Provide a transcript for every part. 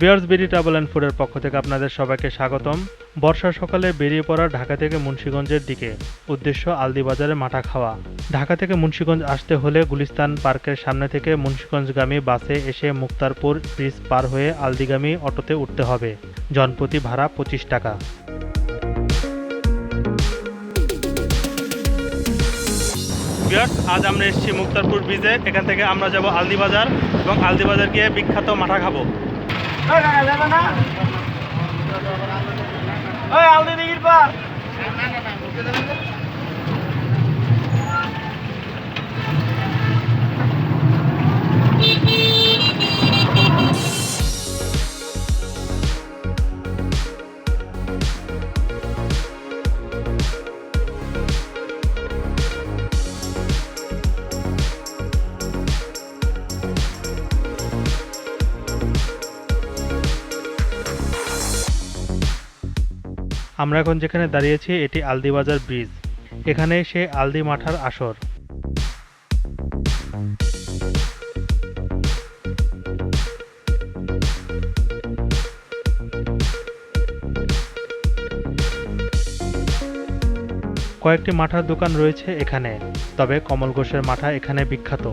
Viewers BD travel and ফুডের পক্ষ থেকে আপনাদের সবাইকে স্বাগতম। বর্ষা সকালে বেরিয়ে পড়া ঢাকা থেকে মুন্সীগঞ্জের দিকে। উদ্দেশ্য আলদি বাজারে মাঠা খাওয়া। ঢাকা থেকে মুন্সীগঞ্জ আসতে হলে গুলিস্তান পার্কের সামনে থেকে মুন্সীগঞ্জগামী বাসে এসে মুক্তারপুর ব্রিজ পার হয়ে আলদিগামী অটোতে উঠতে হবে। জনপ্রতি ভাড়া পঁচিশ টাকা। আজ আমরা এসেছি মুক্তারপুর ব্রিজে। এখান থেকে আমরা যাব আলদি বাজার এবং আলদি বাজার গিয়ে বিখ্যাত মাঠা খাব। ওই আলদি দিঘির পার। আমরা এখন যেখানে দাঁড়িয়েছি, এটি আলদিবাজার ব্রিজ। এখানে সে আলদি মাঠার আসর। কয়েকটি মাঠার দোকান রয়েছে এখানে, তবে কমল ঘোষের মাঠা এখানে বিখ্যাত।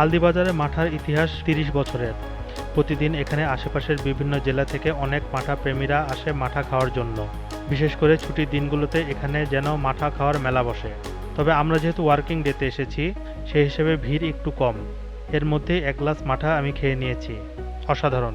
আলদিবাজারে মাঠার ইতিহাস তিরিশ বছরের। প্রতিদিন এখানে আশেপাশের বিভিন্ন জেলা থেকে অনেক মাঠা প্রেমীরা আসে মাঠা খাওয়ার জন্য। বিশেষ করে ছুটির দিনগুলোতে এখানে যেন মাঠা খাওয়ার মেলা বসে। তবে আমরা যেহেতু ওয়ার্কিং ডেতে এসেছি, সেই হিসেবে ভিড় একটু কম। এর মধ্যে এক গ্লাস মাঠা আমি খেয়ে নিয়েছি। অসাধারণ।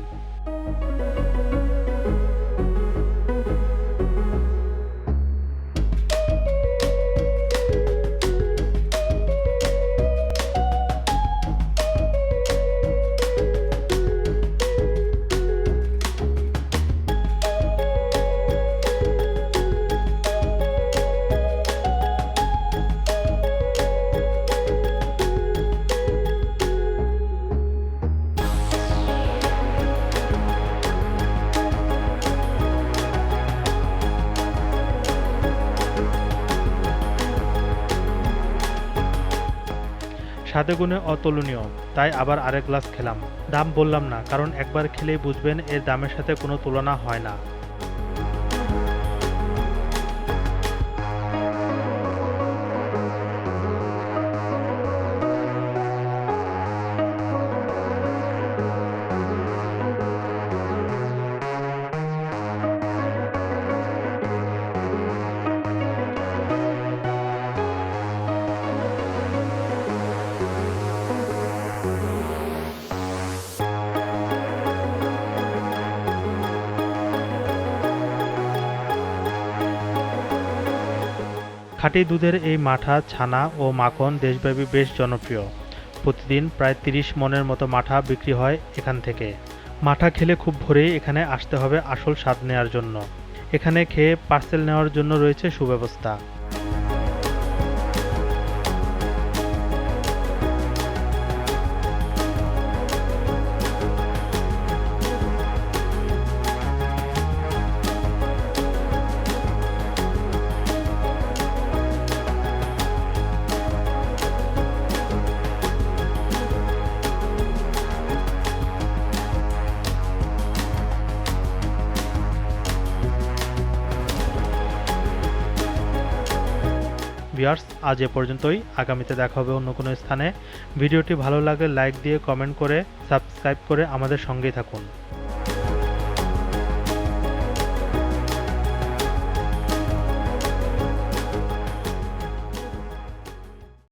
স্বাদে গুণে অতুলনীয়, তাই আবার আরেক গ্লাস খেলাম। দাম বললাম না, কারণ একবার খেলেই বুঝবেন এর দামের সাথে কোনো তুলনা হয় না। খাঁটি দুধের এই মাঠা, ছানা ও মাখন দেশব্যাপী বেশ জনপ্রিয়। প্রতিদিন প্রায় তিরিশ মনের মতো মাঠা বিক্রি হয় এখান থেকে। মাঠা খেলে খুব ভোরেই এখানে আসতে হবে আসল স্বাদ নেওয়ার জন্য। এখানে খেয়ে পার্সেল নেওয়ার জন্য রয়েছে সুব্যবস্থা। ভিউয়ার্স, আজ এ পর্যন্তই। আগামীতে দেখা হবে অন্য কোনো স্থানে। ভিডিওটি ভালো লাগে লাইক দিয়ে কমেন্ট করে, সাবস্ক্রাইব করে আমাদের সঙ্গেই থাকুন।